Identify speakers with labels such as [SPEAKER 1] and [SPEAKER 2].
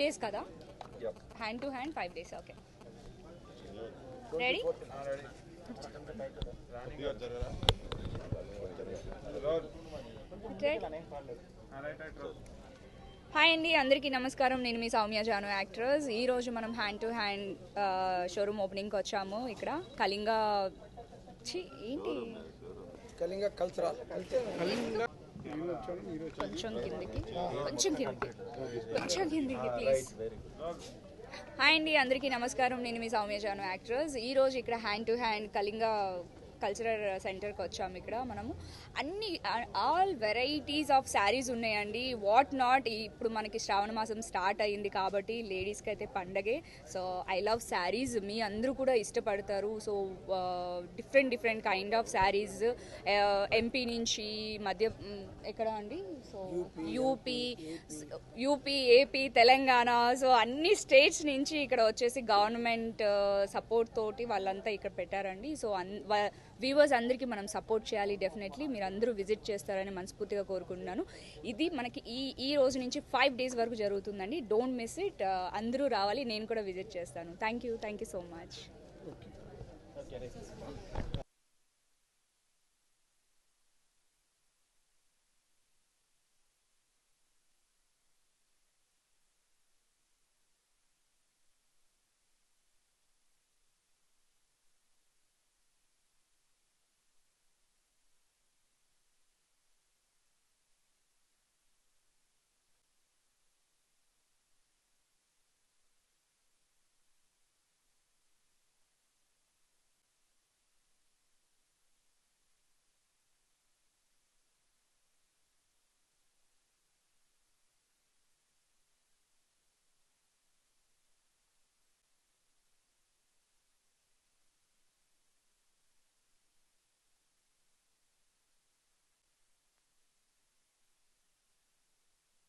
[SPEAKER 1] Days కదా. Hand to hand five days okay ready hi అండి అందరికీ నమస్కారం. నేను మీ సౌమ్య జాను యాక్ట్రెస్ ఈ రోజు మనం హ్యాండ్ టు హ్యాండ్ షోరూమ్ ఓపెనింగ్కి వచ్చాము. ఇక్కడ కళింగ ఏంటి?
[SPEAKER 2] కళింగ కల్చరల్
[SPEAKER 1] కొంచెం కిందికి కొంచెం కిందికి కొంచెం కిందికి ప్లీజ్ హాయ్ అండి అందరికీ నమస్కారం. నేను మీ సౌమ్య జాను యాక్ట్రెస్ ఈ రోజు ఇక్కడ hand to hand Kalinga cultural సెంటర్కి వచ్చాము ఇక్కడ మనము. అన్ని ఆల్ వెరైటీస్ ఆఫ్ శారీస్ ఉన్నాయండి. వాట్ నాట్ ఇప్పుడు మనకి శ్రావణ మాసం స్టార్ట్ అయ్యింది కాబట్టి లేడీస్కి అయితే పండగే. సో ఐ లవ్ శారీస్ మీ అందరూ కూడా ఇష్టపడతారు. So different different kind of saris MP నుంచి మధ్య ఎక్కడ అండి? So UP UP AP Telangana. So అన్ని స్టేట్స్ నుంచి ఇక్కడ వచ్చేసి గవర్నమెంట్ సపోర్ట్ తోటి వాళ్ళంతా ఇక్కడ పెట్టారండి. సో అన్ వ్యూవర్స్ అందరికీ మనం సపోర్ట్ చేయాలి డెఫినెట్లీ మీరు అందరూ విజిట్ చేస్తారని మనస్ఫూర్తిగా కోరుకుంటున్నాను. ఇది మనకి ఈ ఈ రోజు నుంచి ఫైవ్ డేస్ వరకు జరుగుతుందండి. డోంట్ మిస్ ఇట్ అందరూ రావాలి నేను కూడా విజిట్ చేస్తాను. Thank you thank you so much